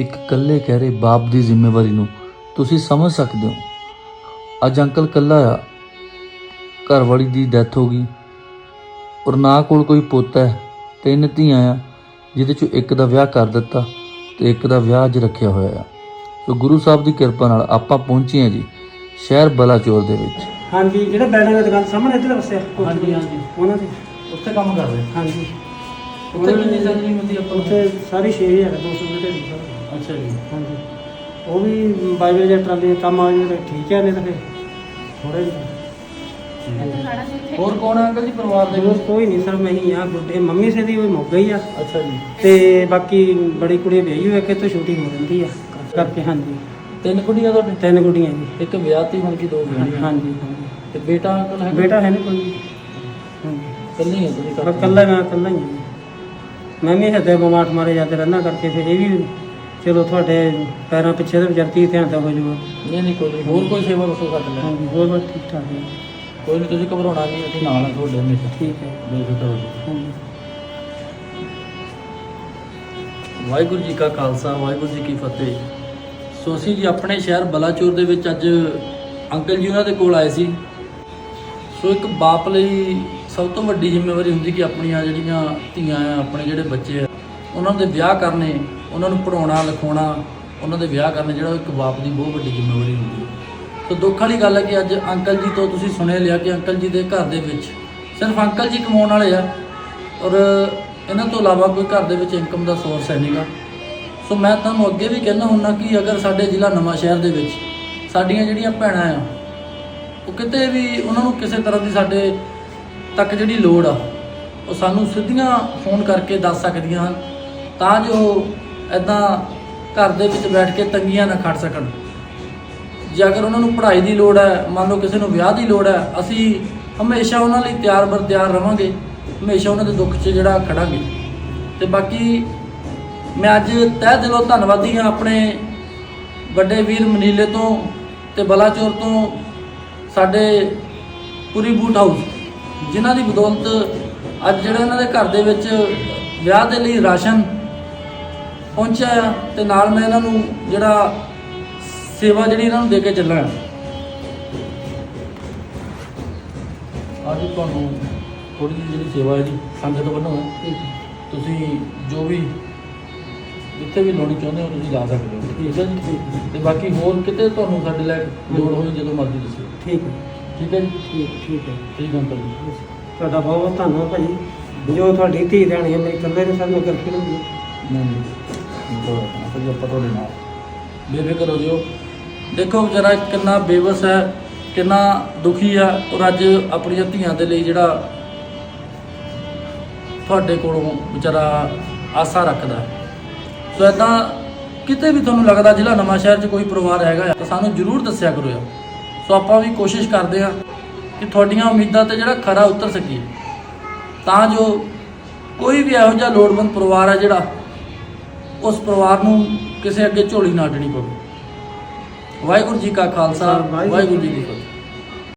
ਇੱਕ ਇਕੱਲੇ ਕਹਿਰੇ ਬਾਪ ਦੀ ਜ਼ਿੰਮੇਵਾਰੀ ਨੂੰ ਤੁਸੀਂ ਸਮਝ ਸਕਦੇ ਹੋ। ਅੱਜ ਅੰਕਲ ਇਕੱਲਾ ਆ। ਘਰ ਵਾਲੀ ਦੀ ਡੈਥ ਹੋ ਗਈ। ਔਰ ਨਾ ਕੋਲ ਕੋਈ ਪੁੱਤ ਹੈ। ਤਿੰਨ ਧੀਆਂ ਆ ਜਿਹਦੇ ਚੋਂ ਇੱਕ ਦਾ ਵਿਆਹ ਕਰ ਦਿੱਤਾ ਤੇ ਇੱਕ ਦਾ ਵਿਆਹ ਅੱਜ ਰੱਖਿਆ ਹੋਇਆ ਆ। ਸੋ ਗੁਰੂ ਸਾਹਿਬ ਦੀ ਕਿਰਪਾ ਨਾਲ ਆਪਾਂ ਪਹੁੰਚੇ ਹਾਂ ਜੀ ਸ਼ਹਿਰ ਬਲਾਚੌਰ ਦੇ ਵਿੱਚ। ਹਾਂਜੀ ਜਿਹੜਾ ਬੈਡਿੰਗ ਦੀ ਦੁਕਾਨ ਸਾਹਮਣੇ ਇੱਧਰ ਵਸਿਆ। ਹਾਂਜੀ, ਹਾਂਜੀ। ਉਹਨਾਂ ਦੇ। ਉੱਥੇ ਕੰਮ ਕਰਦੇ। ਹਾਂਜੀ। ਉੱਥੇ ਕਿੰਨੀ ਸੈਲਰੀ ਮਿਲਦੀ ਉੱਥੇ? ਸਾਰੀ 6000 200 ਰੁਪਏ ਦੀ ਸਰ। ਅੱਛਾ ਜੀ। ਹਾਂਜੀ। ਉਹ ਵੀ ਬਾਈਵੇ ਜਾਂ ਟਰਾਲੀ ਦਾ ਕੰਮ ਆ ਜੇ ਤਾਂ ਠੀਕ ਹੈ ਨਹੀਂ ਤਾਂ ਫਿਰ ਥੋੜੇ ਜਿਹਾ। ਹੋਰ ਕੌਣ ਹੈ ਅੰਕਲ ਜੀ ਪਰਿਵਾਰ ਦੇ ਹੋਰ ਵਿੱਚ ਕੋਈ ਨਹੀਂ ਸਰ ਮੈਂ ਹੀ ਆ ਗੁੱਡੇ ਮੰਮੀ ਸੇ ਦੀ ਉਹ ਮੁੱਕ ਗਈ ਆ। ਅੱਛਾ ਜੀ। ਤੇ ਬਾਕੀ ਬੜੀ ਕੁੜੀ ਵਿਆਹੀ ਹੋਈ ਹੈ ਕਿ ਤੋਂ ਛੋਟੀ ਹੋ ਰਹਿੰਦੀ ਆ ਕਰਕੇ ਹਾਂਜੀ। ਤਿੰਨ ਕੁੜੀਆਂ ਤੁਹਾਡੇ ਤਿੰਨ ਗੁੱਡੀਆਂ ਜੀ। ਇੱਕ ਵਿਆਹਤੀ ਹੁਣ ਕੀ ਦੋ ਵਿਆਹੀਆਂ। ਹਾਂਜੀ ਹਾਂਜੀ ਤੇ ਬੇਟਾ ਅੰਕਲ ਹੈ ਬੇਟਾ ਹੈ ਨਹੀਂ ਕੋਈ। ਹਾਂਜੀ। ਕੱਲੀ ਹੈ ਤੁਸੀਂ? ਕੱਲਾ ਮੈਂ ਕੱਲਾ ਹੀ ਹਾਂ ਮੈਂ ਵੀ ਹੱਦੇ ਬਿਮਾਰ ਮਾਰੇ ਜਾਂਦੇ ਰਹਿਣਾ ਕਰਕੇ ਫਿਰ ਇਹ ਵੀ ਚਲੋ ਤੁਹਾਡੇ ਪੈਰਾਂ ਪਿੱਛੇ ਤੇ ਵਿਚਰਤੀ ਧਿਆਨ ਤਾਂ ਹੋ ਜਾਊਗਾ। ਨਹੀਂ ਨਹੀਂ ਕੋਈ ਨਹੀਂ ਹੋਰ ਕੋਈ ਸੇਵਾ ਦੱਸੋ ਸਾਡੇ ਲਈ ਹਾਂਜੀ ਹੋਰ ਬਸ ਠੀਕ ਠਾਕ ਹੈ ਕੋਈ ਨਹੀਂ ਤੁਸੀਂ ਘਬਰਾਉਣਾ ਨਹੀਂ ਅਸੀਂ ਨਾਲ ਹਾਂ ਤੁਹਾਡੇ ਹਮੇਸ਼ਾ। ਠੀਕ ਹੈ। ਬੇਫਿਕਰ ਹੋ ਜਾਓ ਹਾਂਜੀ। ਵਾਹਿਗੁਰੂ ਜੀ ਕਾ ਖਾਲਸਾ ਵਾਹਿਗੁਰੂ ਜੀ ਕੀ ਫਤਿਹ। ਸੋ ਅਸੀਂ ਜੀ ਆਪਣੇ ਸ਼ਹਿਰ ਬਲਾਚੌਰ ਦੇ ਵਿੱਚ ਅੱਜ ਅੰਕਲ ਜੀ ਉਹਨਾਂ ਦੇ ਕੋਲ ਆਏ ਸੀ। ਸੋ ਇੱਕ ਬਾਪ ਲਈ ਸਭ ਤੋਂ ਵੱਡੀ ਜ਼ਿੰਮੇਵਾਰੀ ਹੁੰਦੀ ਕਿ ਆਪਣੀਆਂ ਜਿਹੜੀਆਂ ਧੀਆਂ ਆ, ਆਪਣੇ ਜਿਹੜੇ ਬੱਚੇ ਆ, ਉਹਨਾਂ ਦੇ ਵਿਆਹ ਕਰਨੇ, ਉਹਨਾਂ ਨੂੰ ਪੜਾਉਣਾ ਲਿਖਾਉਣਾ, ਉਹਨਾਂ ਦੇ ਵਿਆਹ ਕਰਨੇ, ਜਿਹੜਾ ਇੱਕ ਬਾਪ ਦੀ ਬਹੁਤ ਵੱਡੀ ਜ਼ਿੰਮੇਵਾਰੀ ਹੁੰਦੀ ਹੈ। ਸੋ ਦੁੱਖ ਵਾਲੀ ਗੱਲ ਹੈ ਕਿ ਅੱਜ ਅੰਕਲ ਜੀ ਤੋਂ ਤੁਸੀਂ ਸੁਣਿਆ ਲਿਆ ਕਿ ਅੰਕਲ ਜੀ ਦੇ ਘਰ ਦੇ ਵਿੱਚ ਸਿਰਫ ਅੰਕਲ ਜੀ ਕਮਾਉਣ ਵਾਲੇ ਆ ਔਰ ਇਹਨਾਂ ਤੋਂ ਇਲਾਵਾ ਕੋਈ ਘਰ ਦੇ ਵਿੱਚ ਇਨਕਮ ਦਾ ਸੋਰਸ ਹੈ ਨਹੀਂਗਾ ਸੋ ਮੈਂ ਤੁਹਾਨੂੰ ਅੱਗੇ ਵੀ ਕਹਿਣਾ ਹੁੰਦਾ ਕਿ ਅਗਰ ਸਾਡੇ ਜ਼ਿਲ੍ਹਾ ਨਵਾਂ ਸ਼ਹਿਰ ਦੇ ਵਿੱਚ ਸਾਡੀਆਂ ਜਿਹੜੀਆਂ ਭੈਣਾਂ ਆ, ਉਹ ਕਿਤੇ ਵੀ ਉਹਨਾਂ ਨੂੰ ਕਿਸੇ ਤਰ੍ਹਾਂ ਦੀ ਸਾਡੇ ਤੱਕ ਜਿਹੜੀ ਲੋੜ ਆ, ਉਹ ਸਾਨੂੰ ਸਿੱਧੀਆਂ ਫੋਨ ਕਰਕੇ ਦੱਸ ਸਕਦੀਆਂ ਹਨ, ਤਾਂ ਜੋ ਐਦਾਂ ਘਰ ਦੇ ਵਿੱਚ ਬੈਠ ਕੇ ਤੰਗੀਆਂ ਨਾ ਖੜ ਸਕਣ। ਜੇ ਅਗਰ ਉਹਨਾਂ ਨੂੰ ਪੜ੍ਹਾਈ ਦੀ ਲੋੜ ਹੈ, ਮੰਨ ਲਓ ਕਿਸੇ ਨੂੰ ਵਿਆਹ ਦੀ ਲੋੜ ਹੈ, ਅਸੀਂ ਹਮੇਸ਼ਾ ਉਹਨਾਂ ਲਈ ਤਿਆਰ ਬਰ ਤਿਆਰ ਰਵਾਂਗੇ, ਹਮੇਸ਼ਾ ਉਹਨਾਂ ਦੇ ਦੁੱਖ 'ਚ ਜਿਹੜਾ ਖੜਾਂਗੇ। ਤੇ ਬਾਕੀ ਮੈਂ ਅੱਜ ਤਹਿ ਦਿਲੋਂ ਧੰਨਵਾਦੀ ਹਾਂ ਆਪਣੇ ਵੱਡੇ ਵੀਰ ਮਨੀਲੇ ਤੋਂ ਤੇ ਬਲਾਚੌਰ ਤੋਂ ਸਾਡੇ ਪੁਰੀ ਬੂਟ ਹਾਊਸ। ਜਿਨ੍ਹਾਂ ਦੀ ਬਦੌਲਤ ਅੱਜ ਜਿਹੜਾ ਇਹਨਾਂ ਦੇ ਘਰ ਦੇ ਵਿੱਚ ਵਿਆਹ ਦੇ ਲਈ ਰਾਸ਼ਨ ਪਹੁੰਚਿਆ ਤੇ ਨਾਲ ਮੈਂ ਇਹਨਾਂ ਨੂੰ ਜਿਹੜਾ ਸੇਵਾ ਜਿਹੜੀ ਇਹਨਾਂ ਨੂੰ ਦੇ ਕੇ ਚੱਲਾਂ ਅੱਜ ਤੁਹਾਨੂੰ ਥੋੜੀ ਜਿਹੀ ਜਿਹੜੀ ਸੇਵਾ ਹੈ ਜੀ ਸੰਗਤ ਵੱਲੋਂ ਹੈ ਤੁਸੀਂ ਜੋ ਵੀ ਜਿੱਥੇ ਵੀ ਲਾਉਣੀ ਚਾਹੁੰਦੇ ਹੋ ਤੁਸੀਂ ਲਾ ਸਕਦੇ ਹੋ। ਠੀਕ ਹੈ ਜੀ। ਤੇ ਬਾਕੀ ਹੋਰ ਕਿਤੇ ਤੁਹਾਨੂੰ ਸਾਡੇ ਲਈ ਲੋੜ ਹੋਈ ਜਦੋਂ ਮਰਜ਼ੀ ਦੱਸਿਓ ਠੀਕ ਹੈ। ਠੀਕ ਹੈ ਜੀ? ਠੀਕ ਠੀਕ ਹੈ ਠੀਕ ਹੈ ਅੰਕਲ ਜੀ। ਤੁਹਾਡਾ ਬਹੁਤ ਬਹੁਤ ਧੰਨਵਾਦ ਭਾਜੀ। ਜੋ ਤੁਹਾਡੀ ਧੀ ਦੇਣੀ ਹੈ ਮੇਰੇ ਕੱਲੇ ਦੇ ਸਾਹਮਣੇ ਕਰਕੇ ਨਹੀਂ ਨਹੀਂ ਨਹੀਂ। ਕੋਈ ਆਪਾਂ ਜੀ ਆਪਾਂ ਤੁਹਾਡੇ ਨਾਲ। ਬੇਫਿਕਰ ਹੋ ਜਿਓ। ਦੇਖੋ ਵਿਚਾਰਾ ਕਿੰਨਾ ਬੇਵਸ ਹੈ ਕਿੰਨਾ ਦੁਖੀ ਆ ਔਰ ਅੱਜ ਆਪਣੀਆਂ ਧੀਆਂ ਦੇ ਲਈ ਜਿਹੜਾ ਤੁਹਾਡੇ ਕੋਲੋਂ ਵਿਚਾਰਾ ਆਸਾ ਰੱਖਦਾ। ਸੋ ਇਦਾਂ ਕਿਤੇ ਵੀ ਤੁਹਾਨੂੰ ਲੱਗਦਾ ਜ਼ਿਲ੍ਹਾ ਨਵਾਂ ਸ਼ਹਿਰ 'ਚ ਕੋਈ ਪਰਿਵਾਰ ਹੈਗਾ ਤਾਂ ਸਾਨੂੰ ਜਰੂਰ ਦੱਸਿਆ ਕਰੋ ਯਾਰ ਸੋ ਆਪਾਂ ਵੀ ਕੋਸ਼ਿਸ਼ ਕਰਦੇ ਹਾਂ ਕਿ ਤੁਹਾਡੀਆਂ ਉਮੀਦਾਂ ਤੇ ਜਿਹੜਾ ਖਰਾ ਉਤਰ ਸਕੀਏ। ਤਾਂ ਜੋ ਕੋਈ ਵੀ ਇਹੋ ਜਿਹਾ ਲੋੜਵੰਦ ਪਰਿਵਾਰ ਹੈ ਜਿਹੜਾ ਉਸ ਪਰਿਵਾਰ ਨੂੰ ਕਿਸੇ ਅੱਗੇ ਝੋਲੀ ਨਾ ਅੱਡਣੀ ਪਵੇ। ਵਾਹਿਗੁਰੂ ਜੀ ਕਾ ਖਾਲਸਾ ਵਾਹਿਗੁਰੂ ਜੀ ਕੀ ਫਤਿਹ।